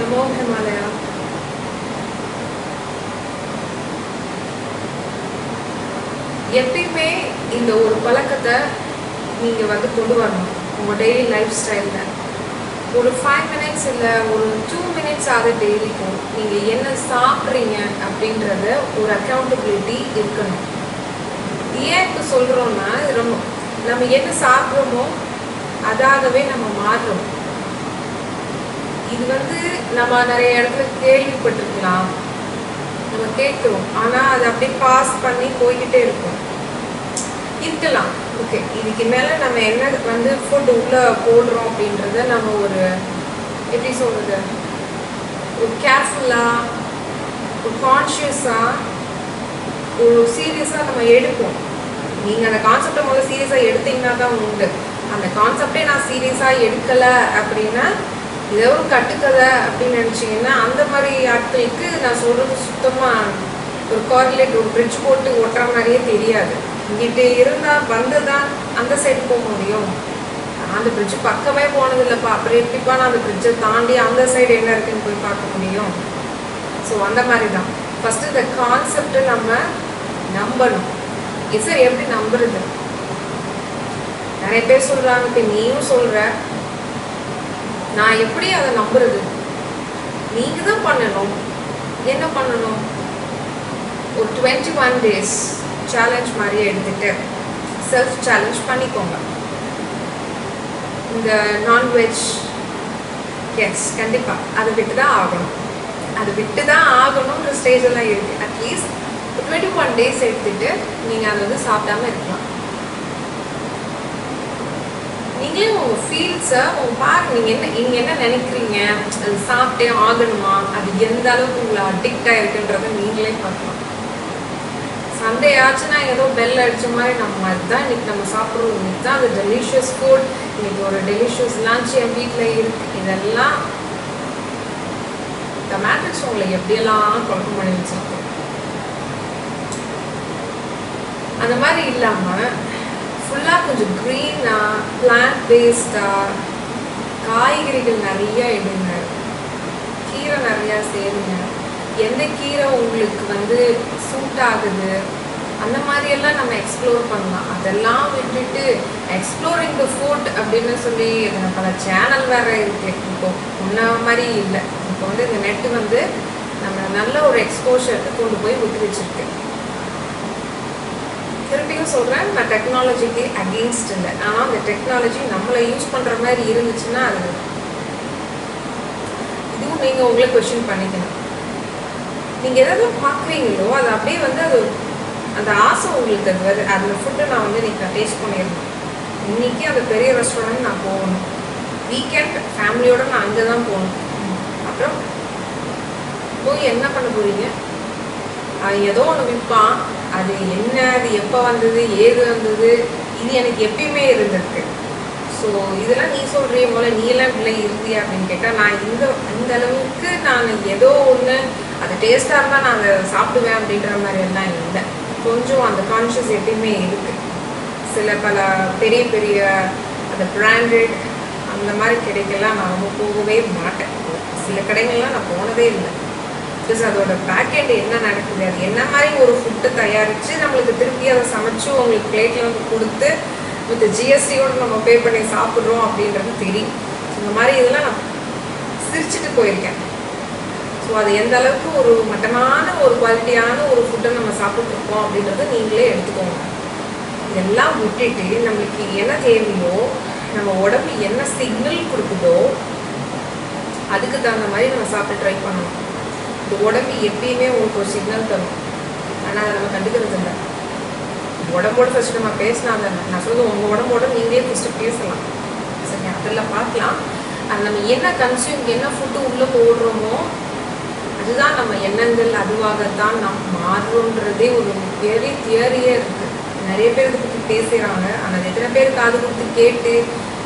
நமோ ஹிமாலயா எப்பயுமே இந்த ஒரு பழக்கத்தை நீங்கள் வந்து கொண்டு வரணும் உங்கள் டெய்லி லைஃப் ஸ்டைலில் ஒரு ஃபைவ் மினிட்ஸ் இல்லை ஒரு டூ மினிட்ஸ் ஆகுது டெய்லிக்கும் நீங்கள் என்ன சாப்பிட்றீங்க அப்படின்றத ஒரு அக்கௌண்டபிலிட்டி இருக்கணும். ஏன் இப்போ சொல்கிறோன்னா ரொம்ப நம்ம என்ன சாப்பிட்றோமோ அதாகவே நம்ம மாறுறோம். இது வந்து நம்ம நிறைய இடத்துல கேள்விப்பட்டிருக்கலாம். நம்ம கேட்குறோம். ஆனால் அது அப்படியே பாஸ் பண்ணி போய்கிட்டே இருக்கும். இருக்கலாம். ஓகே இதுக்கு மேலே நம்ம என்ன வந்து ஃபுட் உள்ளே போடுறோம் அப்படின்றத நம்ம ஒரு எப்படி சொல்கிறது ஒரு கேர்ஃபுல்லாக ஒரு கான்ஷியஸாக ஒரு சீரியஸாக நம்ம எடுப்போம். நீங்கள் அந்த கான்செப்டை முதல்ல சீரியஸாக எடுத்தீங்கன்னா தான் உண்டு. அந்த கான்செப்டே நான் சீரியஸாக எடுக்கலை அப்படின்னா ஏதோ ஒரு கட்டுக்கதை அப்படின்னு நினச்சிங்கன்னா அந்த மாதிரி ஆட்களுக்கு நான் சொல்கிறது சுத்தமாக ஒரு கார்லேட் ஒரு பிரிட்ஜ் போட்டு ஓட்டுற மாதிரியே தெரியாது. இங்கிட்டு இருந்தால் வந்து தான் அந்த சைடு போக முடியும். அந்த பிரிட்ஜ் பக்கமே போனதில்லைப்பா. அப்புறம் எப்படிப்பா நான் அந்த பிரிட்ஜை தாண்டி அந்த சைடு என்ன இருக்குன்னு போய் பார்க்க முடியும்? ஸோ அந்த மாதிரி தான் ஃபஸ்ட்டு இந்த கான்செப்டை நம்ம நம்பணும். இது சார் எப்படி நம்புறது? நிறைய பேர் சொல்கிறாங்க இப்போ நீயும் சொல்கிற நான் எப்படி அதை நம்புறது? நீங்கள் தான் பண்ணணும். என்ன பண்ணணும்? ஒரு டுவெண்ட்டி ஒன் டேஸ் சேலஞ்ச் மாதிரி எடுத்துட்டு செல்ஃப் சேலஞ்ச் பண்ணிக்கோங்க. இந்த நான்வெஜ் எஸ் கண்டிப்பாக அதை விட்டு தான் ஆகணும். அதை விட்டு தான் ஆகணுன்ற ஸ்டேஜ் எல்லாம் இருக்குது அட்லீஸ்ட் டுவெண்ட்டி ஒன் டேஸ் எடுத்துட்டு நீங்கள் அதை வந்து சாப்பிடாம இருக்கலாம். நீங்களே உங்கள் ஃபீல்ஸை உங்க பாருங்க நீங்கள் என்ன நீங்கள் என்ன நினைக்கிறீங்க? அது சாப்பிட்டே ஆகணுமா? அது எந்த அளவுக்கு உங்களை அடிக்ட் ஆயிருக்குன்றத நீங்களே பார்க்கலாம். சண்டே ஆச்சுன்னா ஏதோ பெல் அடிச்ச மாதிரி நம்ம அதுதான் இன்னைக்கு நம்ம சாப்பிட்றோம். இன்னைக்கு தான் அது டெலிஷியஸ் ஃபுட் இன்னைக்கு ஒரு டெலிஷியஸ் லஞ்ச் என் வீட்டில் இருக்கு. இதெல்லாம் இந்த மேட்ரிக்ஸ் உங்களை எப்படியெல்லாம் குழப்பம் பண்ணி வச்சிருக்கோம் அந்த மாதிரி இல்லாமல் ஃபுல்லாக கொஞ்சம் க்ரீனாக பிளான்ட் பேஸ்டாக காய்கறிகள் நிறையா எடுங்க. கீரை நிறையா சேருங்க. எந்த கீரை உங்களுக்கு வந்து சூட் ஆகுது? அந்த மாதிரியெல்லாம் நம்ம எக்ஸ்ப்ளோர் பண்ணலாம். அதெல்லாம் விட்டுட்டு எக்ஸ்ப்ளோரிங் த ஃபுட் அப்படின்னு சொல்லி இதில் பல சேனல் வேறு இருக்குது இப்போ முன்ன மாதிரி இல்லை. இப்போ வந்து இந்த நெட்டு வந்து நம்ம நல்ல ஒரு எக்ஸ்போஷருக்கு கொண்டு போய் விட்டு வச்சுருக்கேன் சொல்கிறேன் நான் டெக்னாலஜிக்கு அகெயின்ஸ்ட் இல்லை. ஆனால் அந்த டெக்னாலஜி நம்மளை யூஸ் பண்ணுற மாதிரி இருந்துச்சுன்னா அது இதுவும் நீங்கள் உங்களை கொஷின் பண்ணிக்கணும். நீங்கள் எதாவது பார்க்குறீங்களோ அது அப்படியே வந்து அது அந்த ஆசை உங்களுக்கு அது வருது அந்த ஃபுட்டை நான் வந்து நீங்கள் டேஸ்ட் பண்ணிடணும். இன்றைக்கி அந்த பெரிய ரெஸ்டாரண்ட் நான் போகணும். வீக்கெண்ட் ஃபேமிலியோட நான் அங்கே தான் போகணும். அப்புறம் போய் என்ன பண்ண போகிறீங்க ஏதோ ஒன்று விற்பான் அது என்ன அது எப்போ வந்தது ஏது வந்தது இது எனக்கு எப்பயுமே இருந்திருக்கு. ஸோ இதெல்லாம் நீ சொல்கிறிய போல நீ எல்லாம் பிள்ளை இருந்தியா அப்படின்னு கேட்டால் நான் இந்த இந்த அளவுக்கு நான் ஏதோ ஒன்று அது டேஸ்ட்டாக இருந்தால் நான் அதை சாப்பிடுவேன் அப்படின்ற மாதிரி எல்லாம் இல்லை. கொஞ்சம் அந்த கான்ஷியஸ் எப்பயுமே இருக்கு. சில பல பெரிய பெரிய அந்த பிராண்டட் அந்த மாதிரி கிடைக்கலாம் நான் ரொம்ப போகவே மாட்டேன். சில கடைகள்லாம் நான் போனதே இல்லை. பிகாஸ் அதோட பேக்கெண்ட் என்ன நடக்குது அது என்ன மாதிரி ஒரு ஃபுட்டு தயாரித்து நம்மளுக்கு திருப்பி அதை சமைச்சு உங்களுக்கு பிளேட்டில் வந்து கொடுத்து வித் ஜிஎஸ்டியோட நம்ம பே பண்ணி சாப்பிட்றோம் அப்படின்றது தெரியும். இந்த மாதிரி இதெல்லாம் நான் சிரிச்சுட்டு போயிருக்கேன். ஸோ அது எந்த அளவுக்கு ஒரு மட்டமான ஒரு குவாலிட்டியான ஒரு ஃபுட்டை நம்ம சாப்பிட்ருக்கோம் அப்படின்றத நீங்களே எடுத்துக்கோங்க. இதெல்லாம் விட்டுட்டு நம்மளுக்கு என்ன தேவையோ நம்ம உடம்பு என்ன சிக்னல் கொடுக்குதோ அதுக்கு தகுந்த மாதிரி நம்ம சாப்பிட்டு ட்ரை பண்ணணும். இந்த உடம்பு எப்பயுமே உங்களுக்கு ஒரு சிக்னல் தரும். ஆனால் அதை நம்ம கண்டுக்கிறது இல்லை. உடம்போட ஃபஸ்ட்டு நம்ம பேசினா தானே நான் சொல்லுவேன் உங்கள் உடம்போட நீங்களே ஃபஸ்ட்டு பேசலாம். சரி அதெல்லாம் பார்க்கலாம். அது நம்ம என்ன கன்சியூம் என்ன ஃபுட்டு உள்ளே போடுறோமோ அதுதான் நம்ம எண்ணங்கள் அதுவாகத்தான் நாம் மாறுறோன்றதே ஒரு பெரிய தியரியே இருக்குது நிறைய பேர் இதை பற்றி பேசுகிறாங்க ஆனால் எத்தனை பேர் காது கொடுத்து கேட்டு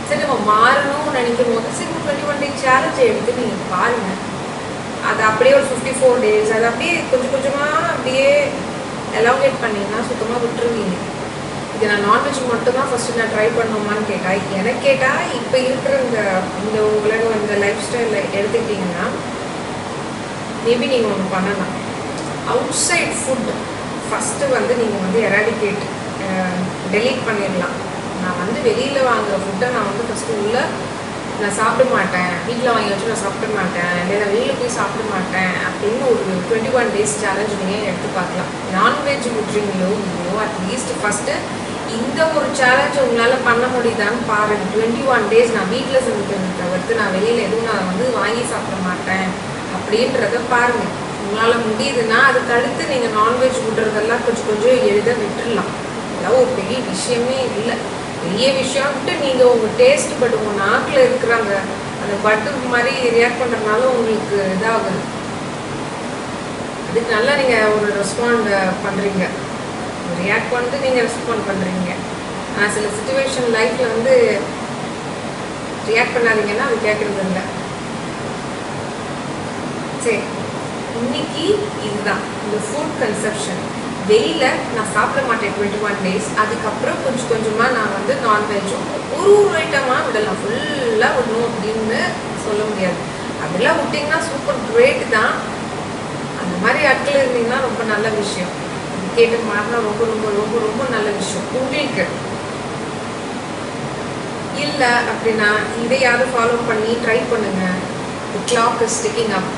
சரி நம்ம மாறணும்னு நினைக்கும் போது சரி டுவெண்ட்டி ஒன் டே சேலஞ்சை எடுத்து நீங்கள் பாருங்கள் அது அப்படியே ஒரு ஃபிஃப்டி ஃபோர் டேஸ் அது அப்படியே கொஞ்சம் கொஞ்சமாக அப்படியே எலாங்கேட் பண்ணிங்கன்னா சுத்தமாக விட்டுருவீங்க. இது நான் நான்வெஜ் மட்டும் தான் ஃபஸ்ட்டு நான் ட்ரை பண்ணுவோமான்னு கேட்டால் எனக்கு கேட்டால் இப்போ இருக்கிற இந்த இந்த உலகம் இந்த லைஃப் ஸ்டைலில் எடுத்துக்கிட்டிங்கன்னா மேபி நீங்கள் ஒன்று பண்ணலாம். அவுட் சைட் ஃபுட் ஃபஸ்ட்டு வந்து நீங்கள் வந்து எராடிகேட் டெலீட் பண்ணிடலாம். நான் வந்து வெளியில் வாங்குற ஃபுட்டை நான் வந்து ஃபஸ்ட்டு உள்ளே நான் சாப்பிட மாட்டேன். வீட்டில் வாங்கி வச்சு நான் சாப்பிட மாட்டேன். இல்லை நான் வெளியில் போய் சாப்பிட மாட்டேன் அப்படின்னு ஒரு டுவெண்ட்டி ஒன் டேஸ் சேலஞ்ச் நீங்கள் எடுத்து பார்க்கலாம். நான்வெஜ் விட்றீங்களோ இல்லையோ அட்லீஸ்ட் ஃபஸ்ட்டு இந்த ஒரு சேலஞ்ச் உங்களால் பண்ண முடியுதான்னு பாருங்கள் டுவெண்ட்டி ஒன் டேஸ் நான் வீட்டில் செஞ்சுக்கிறத தவிர்த்து நான் வெளியில் எதுவும் நான் வந்து வாங்கி சாப்பிட மாட்டேன் அப்படின்றத பாருங்கள் உங்களால் முடியுதுன்னா அதுக்கடுத்து நீங்கள் நான்வெஜ் விடுறதெல்லாம் கொஞ்சம் கொஞ்சம் எளிதாக விட்டுடலாம் அதெல்லாம் ஒரு பெரிய விஷயமே இல்லை. பெரிய விஷயம். விட்டு நீங்கள் உங்கள் டேஸ்ட் பட் உங்கள் நாக்கில் இருக்கிறாங்க அந்த அந்த பட்டு மாதிரி ரியாக்ட் பண்ணுறதுனால உங்களுக்கு இதாகுது. அதுக்கு நல்லா நீங்கள் ஒரு ரெஸ்பாண்ட் பண்ணுறீங்க ரியாக்ட் பண்ணிட்டு நீங்கள் ரெஸ்பாண்ட் பண்ணுறீங்க ஆனால் சில சுச்சுவேஷன் லைஃப்பில் வந்து ரியாக்ட் பண்ணாதீங்கன்னா அது கேட்குறது இல்லை. சரி இன்னைக்கு இதுதான். இந்த ஃபுட் கன்செப்ஷன் வெளியில் நான் சாப்பிட மாட்டேன் டுவெண்ட்டி ஒன் டேஸ் அதுக்கப்புறம் கொஞ்சம் கொஞ்சமாக நான் வந்து நான்வெஜ்ஜும் ஒரு ஒரு ஐட்டமாக விடலாம். ஃபுல்லாக விடணும் அப்படின்னு சொல்ல முடியாது. அப்படிலாம் விட்டிங்கன்னா சூப்பர் கிரேட் தான். அந்த மாதிரி இடத்துல இருந்தீங்கன்னா ரொம்ப நல்ல விஷயம். கேட்டு மாறினா ரொம்ப ரொம்ப ரொம்ப ரொம்ப நல்ல விஷயம். உங்களுக்கு இல்லை அப்படின்னா இதை யாரும் ஃபாலோ பண்ணி ட்ரை பண்ணுங்கள் the clock is sticking up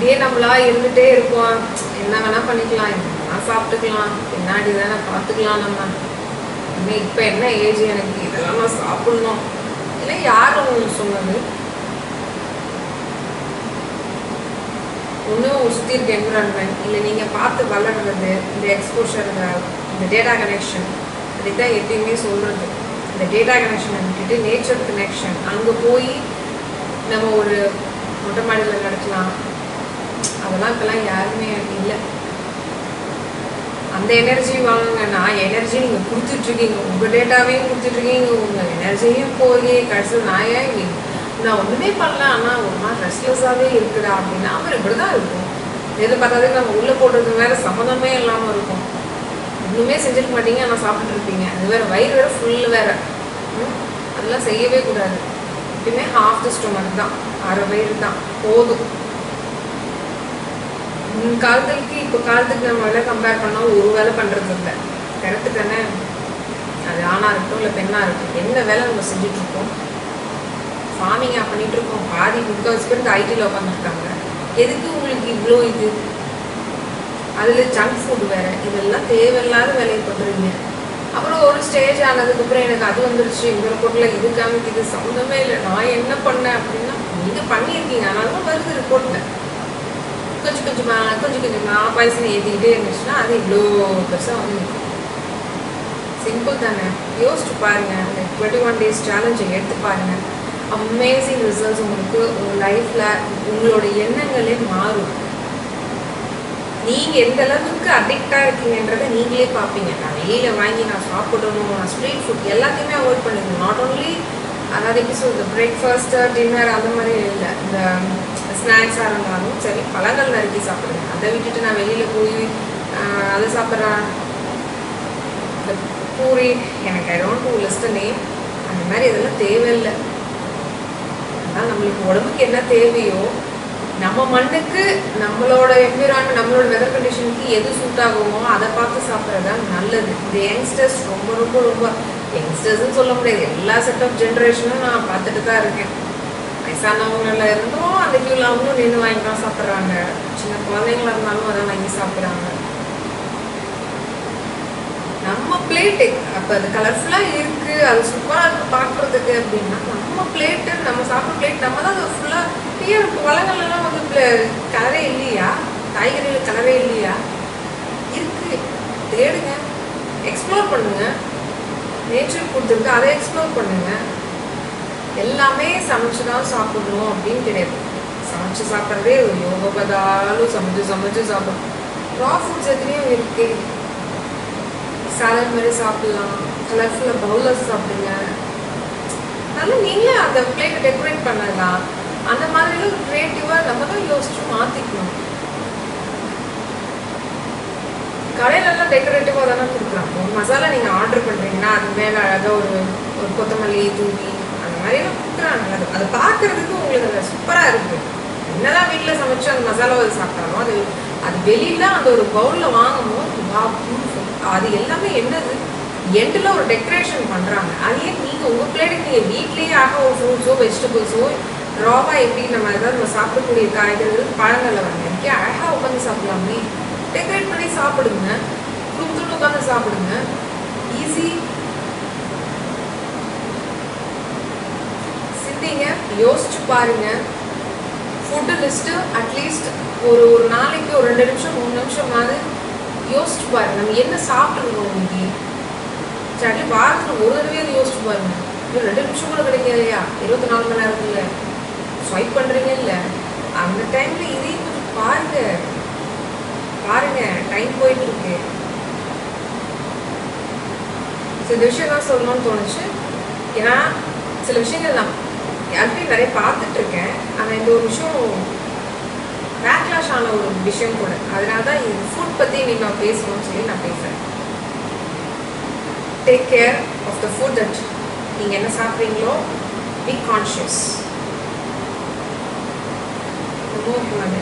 அப்படியே நம்மளா இருந்துட்டே இருப்போம். என்ன வேணா பண்ணிக்கலாம். என்ன சாப்பிட்டுக்கலாம். பின்னாடி தானே பார்த்துக்கலாம் நம்ம. இன்னும் இப்போ என்ன ஏஜ் எனக்கு? இதெல்லாம் நான் சாப்பிடணும். இல்லை யார் சொன்னது? ஒன்றும் சுற்றி இருக்க என்விரான்மெண்ட் இல்லை நீங்கள் பார்த்து வளர்றது இந்த எக்ஸ்போஷர் இந்த டேட்டா கனெக்ஷன் அப்படி தான் எப்பயுமே சொல்கிறது இந்த டேட்டா கனெக்ஷன் விட்டுட்டு நேச்சர் கனெக்ஷன் அங்கே போய் நம்ம ஒரு மொட்டை மாடியில் நடக்கலாம். அதெல்லாம் இப்போல்லாம் யாருமே இல்லை. அந்த எனர்ஜி வாங்குங்க. நான் எனர்ஜி நீங்கள் கொடுத்துட்ருக்கீங்க. உங்கள் டேட்டாவையும் கொடுத்துட்ருக்கீங்க. உங்கள் எனர்ஜியும் போய் கடைசியில் நான் ஏன் நான் ஒன்றுமே பண்ணல. ஆனால் ஒரு மாதிரி ரெஸ்ட்லெஸ்ஸாகவே இருக்குடா அப்படின்னா அவர் இப்படி தான் இருக்கும். எது பார்த்தாலும் நம்ம உள்ளே போடுறது வேற சம்மந்தமே இல்லாமல் இருக்கும். ஒன்றுமே செஞ்சிருக்க மாட்டீங்க. ஆனால் சாப்பிட்டுருப்பீங்க அது வேற வயிறு வேறு ஃபுல் வேறு. ம்? அதெல்லாம் செய்யவே கூடாது. எப்பயுமே ஹாஃப் த ஸ்டொமக் தான். அரை வயிறு தான். போதும். காலத்துக்கு இப்போ காலத்துக்கு நம்ம வேலை கம்பேர் பண்ணால் ஒரு வேலை பண்ணுறது இல்லை. கரெக்டு தானே? அது ஆணாக இருக்கட்டும் இல்லை பெண்ணாக இருக்கட்டும் என்ன வேலை நம்ம செஞ்சுட்டு இருக்கோம் ஃபார்மிங்காக பண்ணிட்டு இருக்கோம் பாதி முக்கால்வாசி பேர் இந்த ஐடியில் உட்காந்துருக்காங்க எதுக்கு உங்களுக்கு இவ்வளோ இது? அதில் ஜங்க் ஃபுட் வேறு. இதெல்லாம் தேவையில்லாத வேலையை பண்ணுறீங்க அப்புறம் ஒரு ஸ்டேஜ் ஆனதுக்கப்புறம் எனக்கு அது வந்துருச்சு. இந்த ரிப்போர்ட்டில் இது காமிக்குது. சம்மந்தமே இல்லை. நான் என்ன பண்ணேன் அப்படின்னா நீங்கள் பண்ணியிருக்கீங்க. அதனால தான் வருது ரிப்போர்ட்டில் கொஞ்சம் கொஞ்சமாக கொஞ்சம் கொஞ்சமாக பாய்சன் ஏற்றிக்கிட்டே இருந்துச்சுன்னா அது இவ்வளோ பெருசாக வந்து நிற்கும் சிம்பிள் தானே. யோசிச்சு பாருங்கள் அந்த டுவெண்ட்டி ஒன் டேஸ் சேலஞ்சை எடுத்து பாருங்கள் அமேசிங் ரிசல்ட்ஸ் உங்களுக்கு உங்கள் லைஃப்பில் உங்களோட எண்ணங்களே மாறும். நீங்கள் எந்த அளவுக்கு அடிக்டாக இருக்கீங்கன்றதை நீங்களே பார்ப்பீங்க. நான் வெளியில் வாங்கி நான் சாப்பிடணும் நான் ஸ்ட்ரீட் ஃபுட் எல்லாத்தையுமே அவாய்ட் பண்ணுங்க நாட் ஓன்லி அதாவது எப்படி சொல்கிறது பிரேக்ஃபாஸ்ட்டு டின்னர் அந்த மாதிரி இல்லை. இந்த ஸ்நாக்ஸாக இருந்தாலும் சரி பழங்கள் நறுக்கி சாப்பிடுங்க. அதை விட்டுட்டு நான் வெளியில் போய் அதை சாப்பிட்றேன் இந்த பூரி எனக்கு I don't do list name அந்த மாதிரி இதெல்லாம் தேவையில்லை. அதான் நம்மளுக்கு உடம்புக்கு என்ன தேவையோ நம்ம மண்ணுக்கு நம்மளோட என்விரான்மெண்ட் நம்மளோட வெதர் கண்டிஷனுக்கு எது சூட் ஆகுமோ அதை பார்த்து சாப்பிட்றது தான் நல்லது. இந்த யங்ஸ்டர்ஸ் ரொம்ப ரொம்ப ரொம்ப யங்ஸ்டர்ஸ்னு சொல்ல முடியாது. எல்லா செட் ஆஃப் ஜென்ரேஷனும் நான் பார்த்துட்டு தான் இருக்கேன். வயசானவங்கள இருந்தும் அந்த கியூவில் அவங்களும் நின்று வாங்கி தான் சாப்பிட்றாங்க. சின்ன குழந்தைங்களா இருந்தாலும் அதான் வாங்கி சாப்பிட்றாங்க. நம்ம பிளேட்டு அப்போ அது கலர்ஃபுல்லாக இருக்குது அது சூப்பராக இருக்குது பார்க்குறதுக்கு அப்படின்னா நம்ம பிளேட்டு நம்ம சாப்பிட்ற பிளேட் நம்ம தான் அது ஃபுல்லாக ஏன் பழங்கள்லாம் வந்து கலரே இல்லையா? காய்கறிகள் கலரே இல்லையா? இருக்கு. தேடுங்க. எக்ஸ்ப்ளோர் பண்ணுங்க. நேச்சர் கொடுத்துருக்கு. அதை எக்ஸ்ப்ளோர் பண்ணுங்க. எல்லாமே சமைச்சு தான் சாப்பிடணும் அப்படின்னு கிடையாது. சமைச்சு சாப்பிட்றதே ஒரு யோக பதாலும் சமைச்சு சமைச்சு சாப்பிடணும். ரா ஃபுட்ஸ் எத்தனையோ இருக்கு. சாலட் மாதிரி சாப்பிடலாம். கலர்ஃபுல்லாக பவுலர்ஸ் சாப்பிடுங்க. அதனால நீங்களே அந்த பிளேட்டை டெக்கரேட் பண்ணலாம். அந்த மாதிரிலாம் கிரியேட்டிவாக நம்ம தான் யோசிச்சு மாற்றிக்கணும் கடையிலலாம் டெக்கரேட்டிவாக தானே கொடுக்குறாங்க. ஒரு மசாலா நீங்கள் ஆர்டர் பண்ணுறீங்கன்னா அது மேலே அழகாக ஒரு ஒரு கொத்தமல்லி தூவி அந்த கொடுக்குறாங்க. அது அதை பார்க்கறதுக்கு உங்களுக்கு அது சூப்பராக இருக்குது என்னதான் வீட்டில் சமைச்சு அந்த மசாலாவை சாப்பிட்டாலும் அது அது வெளியில அந்த ஒரு பவுலில் வாங்கும்போது வா அது எல்லாமே என்னது? எண்டில் ஒரு டெக்கரேஷன் பண்ணுறாங்க அது நீங்கள் உங்கள் பிளேட்டுக்கு நீங்கள் வீட்லேயே ஆக ஒரு ஃப்ரூட்ஸோ வெஜிடபிள்ஸோ ராவா எப்படி நம்ம ஏதாவது நம்ம சாப்பிடக்கூடிய காய்கறிகள் பழங்களில் வந்து எனக்கு அழகாக உட்காந்து சாப்பிடலாமே. டெக்கரேட் பண்ணி சாப்பிடுங்க. குடுத்துட்டு உட்காந்து சாப்பிடுங்க. ஈஸி யோசிச்சு பாருங்க. ஃபுட்டு லிஸ்ட்டு அட்லீஸ்ட் ஒரு ஒரு நாளைக்கு ஒரு ரெண்டு நிமிஷம் மூணு நிமிஷமாவது யோசிச்சு பாருங்க. நம்ம என்ன சாப்பிட்ருக்கோம் இன்னைக்கு? சரி வாரத்தில் ஒரு தடவையாவது யோசிச்சு பாருங்க. இன்னும் ரெண்டு நிமிஷம் கூட கிடைக்காது இல்லையா இருபத்தி நாலு மணி நேரத்துல. ஸ்வைப் பண்ணுறீங்க இல்லை? அந்த டைமில் இதையும் கொஞ்சம் பாருங்க. பாருங்க டைம் போயிட்டு இருக்கு சில விஷயம் தான் சொல்லணும்னு தோணுச்சு. ஏன்னா சில விஷயங்கள் நான் ஆல்ரெடி நிறைய பார்த்துட்டு இருக்கேன் ஆனால் இந்த ஒரு விஷயம் பேக்லாஷ் ஆன ஒரு விஷயம் கூட. அதனால தான் இந்த ஃபுட் பற்றி இன்னைக்கு நான் பேசணும்னு சொல்லி நான் பேசுகிறேன் take care of the food that நீங்கள் என்ன சாப்பிட்றீங்களோ பி கான்ஷியஸ் ரொம்ப முக்கியமானது.